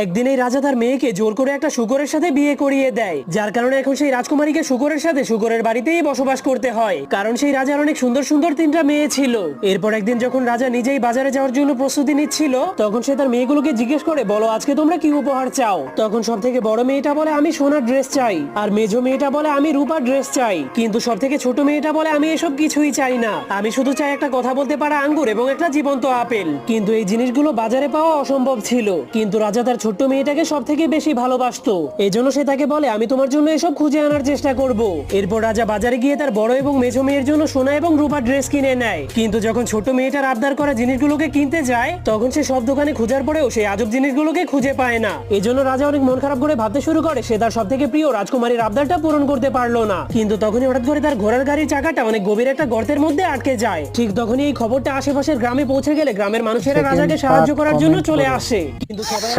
একদিন এই রাজা তার মেয়েকে জোর করে একটা শুকরের সাথে বিয়ে করিয়ে দেয়, যার কারণে এখন সেই রাজকুমারীকে শুকরের সাথে শুকরের বাড়িতেই বসবাস করতে হয়, কারণ সেই রাজার অনেক সুন্দর সুন্দর তিনটা মেয়ে ছিল। এরপর একদিন যখন রাজা নিজেই বাজারে যাওয়ার জন্য প্রস্তুতি নিচ্ছিল, তখন সে তার মেয়েগুলোকে জিজ্ঞেস করে, বলো, আজকে তোমরা কি উপহার চাও? তখন সব থেকে বড় মেয়েটা বলে, আমি সোনার ড্রেস চাই। আর মেজো মেয়েটা বলে, আমি রূপার ড্রেস চাই। কিন্তু সব থেকে ছোট মেয়েটা বলে, আমি এসব কিছুই চাই না। আমি শুধু চাই একটা কথা বলতে পারা আঙ্গুর এবং একটা জীবন্ত আপেল। কিন্তু এই জিনিসগুলো বাজারে পাওয়া অসম্ভব ছিল। কিন্তু রাজা তার ছোট্ট মেয়েটাকে সব থেকে বেশি ভালোবাসতো। এজন্য সে তাকে বলে আমি তোমার জন্য এসব খুঁজে আনার চেষ্টা করব। এরপর রাজা বাজারে গিয়ে তার বড় এবং মেঝো মেয়ের জন্য সোনা এবং রূপার ড্রেস কিনে নেয়। কিন্তু যখন ছোট মেয়েটার আবদার করা জিনিসগুলোকে কিনতে যায় তখন সে সব দোকানে খোঁজার পরেও সেই আজব জিনিসগুলোকে খুঁজে পায় না। এজন্য রাজা অনেক মন খারাপ করে ভাবতে শুরু করে সে তার সব থেকে প্রিয় রাজকুমারীর আবদারটা পূরণ করতে পারল না। কিন্তু তখনই হঠাৎ করে তার ঘোড়ার গাড়ির চাকাটা অনেক গভীর একটা গর্তের মধ্যে আটকে যায়। ঠিক তখনই এই খবরটা আশেপাশের গ্রামে পৌঁছে গেলে গ্রামের মানুষেরা রাজাকে সাহায্য করার জন্য চলে আসে। কিন্তু সবাই